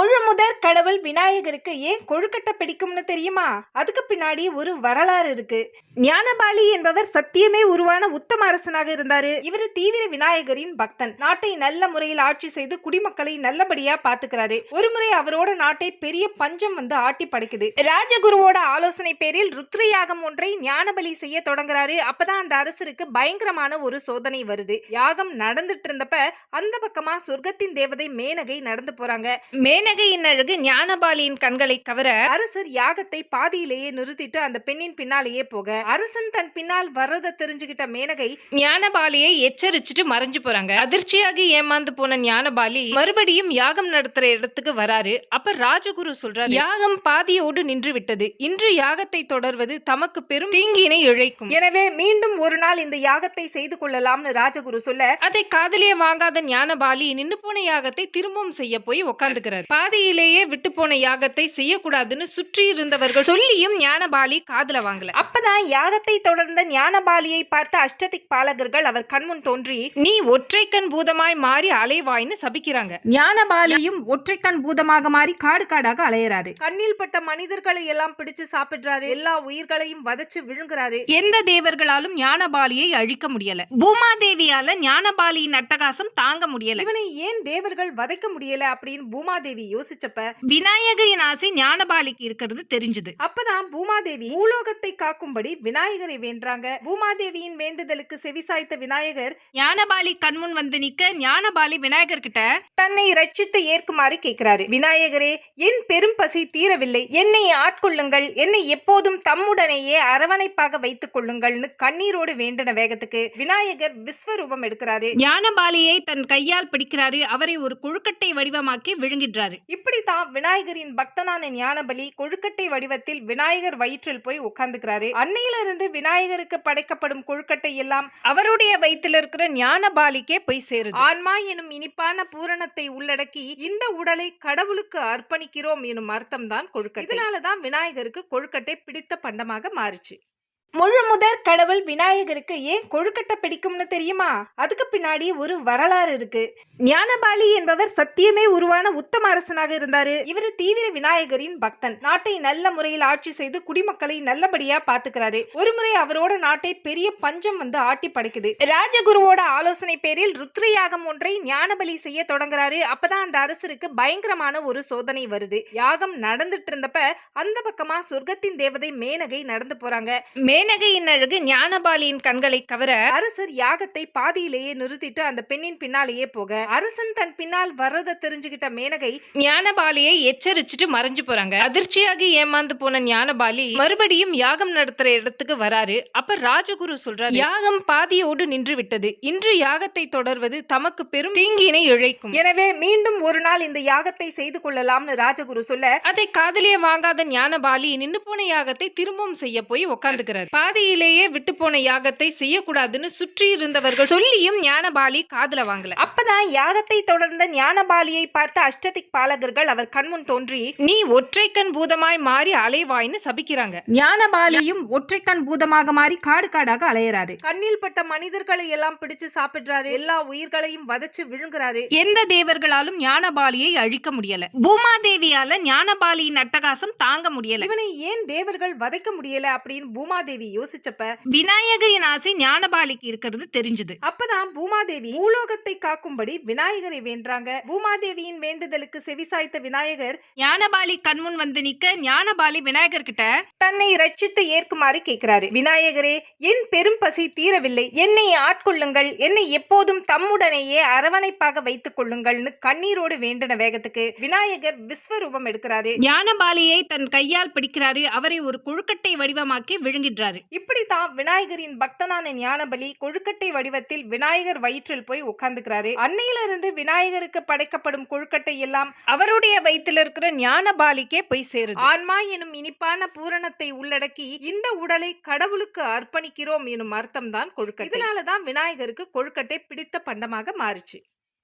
முழு முதல் கடவுள் விநாயகருக்கு ஏன் கொழுக்கட்டை பிடிக்கும்னு தெரியுமா? அதுக்கு பின்னாடி ஒரு வரலாறு இருக்கு. ஞானபாலி என்பவர் சத்தியமே உருவான உத்தம அரசனாக இருந்தாரு. இவர் தீவிர விநாயகரின் பக்தன். நாட்டை நல்ல முறையில் ஆட்சி செய்து குடிமக்களை நல்லபடியா பாத்துக்கிறாரு. ஒருமுறை அவரோட நாட்டை பெரிய பஞ்சம் வந்து ஆட்டி படைக்குது. ராஜகுருவோட ஆலோசனை பேரில் ருத்ர யாகம் ஒன்றை ஞானபலி செய்ய தொடங்குறாரு. அப்பதான் அந்த அரசருக்கு பயங்கரமான ஒரு சோதனை வருது. யாகம் நடந்துட்டு இருந்தப்ப அந்த பக்கமா சொர்க்கத்தின் தேவதை மேனகை நடந்து போறாங்க. மேனகையின் அழகு ஞானபாலியின் கண்களை கவர அரசர் யாகத்தை பாதியிலேயே நிறுத்திட்டு அந்த பெண்ணின் பின்னாலேயே போக அரசன் தன் பின்னால் வர்றத தெரிஞ்சுகிட்ட மேனகை ஞானபாலியை எச்சரிச்சுட்டு மறைஞ்சு போறாங்க. அதிர்ச்சியாகி ஏமாந்து போன ஞானபாலி மறுபடியும் யாகம் நடத்துற இடத்துக்கு வராரு. அப்ப ராஜகுரு சொல்றாரு யாகம் பாதியோடு நின்று விட்டது இன்று யாகத்தை தொடர்வது தமக்கு பெரும் தீங்கினை இழைக்கும். எனவே மீண்டும் ஒரு நாள் இந்த யாகத்தை செய்து கொள்ளலாம்னு ராஜகுரு சொல்ல அதை காதலிய வாங்காத ஞானபாலி நின்று போன யாகத்தை திரும்பவும் செய்ய போய் உட்காந்துக்கிறார் பாதியிலேயே விட்டு போன யாகத்தை செய்யக்கூடாதுன்னு சுற்றி இருந்தவர்கள் சொல்லியும் ஞானபாலி காதுல வாங்கல. அப்பதான் யாகத்தை தொடர்ந்த ஞானபாலியை பார்த்த அஷ்டதிக் பாலகர்கள் அவர் கண்முன் தோன்றி நீ ஒற்றைக்கண் பூதமாய் மாறி அலைவாய்னு சபிக்கிறாங்க. ஞானபாலியும் ஒற்றைக்கண் பூதமாக மாறி காடு காடாக அலையறாரு. கண்ணில் பட்ட மனிதர்களை எல்லாம் பிடிச்சு சாப்பிடுறாரு. எல்லா உயிர்களையும் வதச்சு விழுங்குறாரு. எந்த தேவர்களாலும் ஞானபாலியை அழிக்க முடியல. பூமாதேவியால ஞானபாலியின் அட்டகாசம் தாங்க முடியல. இவனை ஏன் தேவர்கள் வதைக்க முடியல அப்படின்னு பூமாதேவி யோசிச்சப்ப விநாயகரின் ஆசை ஞானபாலிக்கு இருக்கிறது தெரிஞ்சது. அப்பதான் பூமாதேவி பூலோகத்தை காக்கும்படி விநாயகரை வேண்டாங்க பூமாதேவியின் வேண்டுதலுக்கு செவிசாய்த்த விநாயகர் ஞானபாலி கண்முன் வந்து நிக்க ஞானபாலி விநாயகர் கிட்ட தன்னை ரட்சித்து ஏற்குமாறு கேட்கிறாரு விநாயகரே என் பெரும் பசி தீரவில்லை. என்னை ஆட்கொள்ளுங்கள். என்னை எப்போதும் தம்முடனேயே அரவணைப்பாக வைத்துக் கொள்ளுங்கள்னு கண்ணீரோடு வேண்டின வேகத்துக்கு விநாயகர் விஸ்வரூபம் எடுக்கிறாரு. ஞானபாலியை தன் கையால் பிடிக்கிறாரு. அவரை ஒரு கொழுக்கட்டை வடிவமாக்கி விழுங்கிடுறாரு. இப்படித்தான் விநாயகரின் பக்தனான ஞானபலி கொழுக்கட்டை வடிவத்தில் விநாயகர் வயிற்றில் போய் உட்கார்ந்துக்கிறாரு அன்னையிலிருந்து விநாயகருக்கு படைக்கப்படும் கொழுக்கட்டை எல்லாம் அவருடைய வயிற்றில் இருக்கிற ஞானபாலிக்கே போய் சேருது. ஆன்மா எனும் இனிப்பான பூரணத்தை உள்ளடக்கி இந்த உடலை கடவுளுக்கு அர்ப்பணிக்கிறோம் எனும் அர்த்தம் தான் கொழுக்கட்டை. இதனாலதான் விநாயகருக்கு கொழுக்கட்டை பிடித்த பண்டமாக மாறுச்சு. முழு முதற் கடவுள் விநாயகருக்கு ஏன் கொழுக்கட்டை பிடிக்கும்னு தெரியுமா? அதுக்கு பின்னாடி ஒரு வரலாறு இருக்கு. ஞானபாலி என்பவர் சத்தியமே உருவான உத்தம அரசனாக இருந்தாரு. இவர் தீவிர விநாயகரின் பக்தன். நாட்டை நல்ல முறையில் ஆட்சி செய்து குடிமக்களை நல்லபடியா பாத்துக்கிறாரு. ஒருமுறை அவரோட நாட்டை பெரிய பஞ்சம் வந்து ஆட்டி படைக்குது. ராஜகுருவோட ஆலோசனை பேரில் ருத்ர யாகம் ஒன்றை ஞானபலி செய்ய தொடங்குறாரு. அப்பதான் அந்த அரசருக்கு பயங்கரமான ஒரு சோதனை வருது. யாகம் நடந்துட்டு இருந்தப்ப அந்த பக்கமா சொர்க்கத்தின் தேவதை மேனகை நடந்து போறாங்க. மேனகையின் அழகு ஞானபாலியின் கண்களை கவர அரசர் யாகத்தை பாதியிலேயே நிறுத்திட்டு அந்த பெண்ணின் பின்னாலேயே போக அரசன் தன் பின்னால் வர்றத தெரிஞ்சுகிட்ட மேனகை ஞானபாலியை எச்சரிச்சுட்டு மறைஞ்சு போறாங்க. அதிர்ச்சியாகி ஏமாந்து போன ஞானபாலி மறுபடியும் யாகம் நடத்துற இடத்துக்கு வராரு. அப்ப ராஜகுரு சொல்றாரு யாகம் பாதியோடு நின்று விட்டது இன்று யாகத்தை தொடர்வது தமக்கு பெரும் தீங்கினை இழைக்கும். எனவே மீண்டும் ஒரு நாள் இந்த யாகத்தை செய்து கொள்ளலாம்னு ராஜகுரு சொல்ல அதை காதலிய வாங்காத ஞானபாலி நின்று போன யாகத்தை திரும்பவும் செய்ய போய் உட்காந்துக்கிறார் பாதியிலேயே விட்டு போன யாகத்தை செய்யக்கூடாதுன்னு சுற்றி இருந்தவர்கள் சொல்லியும் ஞானபாலி காதுல வாங்கல. அப்பதான் யாகத்தை தொடர்ந்த ஞானபாலியை பார்த்த அஷ்டதிக் பாலகர்கள் அவர் கண்முன் தோன்றி நீ ஒற்றைக்கண் பூதமாய் மாறி அலைவாய்னு சபிக்கிறாங்க. ஞானபாலியும் ஒற்றைக்கண் பூதமாக மாறி காடு காடாக அலையறாரு. கண்ணில் பட்ட மனிதர்களை எல்லாம் பிடிச்சு சாப்பிடுறாரு. எல்லா உயிர்களையும் வதச்சு விழுங்குறாரு. எந்த தேவர்களாலும் ஞானபாலியை அழிக்க முடியல. பூமாதேவியால ஞானபாலியின் அட்டகாசம் தாங்க முடியல. இவனை ஏன் தேவர்கள் வதைக்க முடியல அப்படின்னு பூமாதேவி யோசிச்சப்ப விநாயகரின் ஆசை ஞானபாலிக்கு இருக்கிறது தெரிஞ்சது. அப்பதான் பூமாதேவி பூலோகத்தை காக்கும்படி விநாயகரை வேண்டாங்க பூமாதேவியின் வேண்டுதலுக்கு செவிசாய்த்த விநாயகர் ஞானபாலி கண்முன் வந்து நிக்க ஞானபாலி விநாயகர் கிட்ட தன்னை ரட்சித்து ஏற்குமாறு கேட்கிறாரு விநாயகரே என் பெரும் பசி தீரவில்லை. என்னை ஆட்கொள்ளுங்கள். என்னை எப்போதும் தம்முடனேயே அரவணைப்பாக வைத்துக் கொள்ளுங்கள்னு கண்ணீரோடு வேண்டின வேகத்துக்கு விநாயகர் விஸ்வரூபம் எடுக்கிறாரு. ஞானபாலியை தன் கையால் பிடிக்கிறாரு. அவரை ஒரு கொழுக்கட்டை வடிவமாக்கி விழுங்கிடுறாரு இப்படித்தான் விநாயகரின் பக்தனான ஞானபலி கொழுக்கட்டை வடிவத்தில் விநாயகர் வயிற்றில் போய் உட்கார்ந்துக்கிறாரு அன்னையிலிருந்து விநாயகருக்கு படைக்கப்படும் கொழுக்கட்டை எல்லாம் அவருடைய வயிற்றில் இருக்கிற ஞானபாலிக்கே போய் சேருது. ஆன்மா எனும் இனிப்பான பூரணத்தை உள்ளடக்கி இந்த உடலை கடவுளுக்கு அர்ப்பணிக்கிறோம் எனும் அர்த்தம்தான் கொழுக்கட்டை. இதனாலதான் விநாயகருக்கு கொழுக்கட்டை பிடித்த பண்டமாக மாறுச்சு.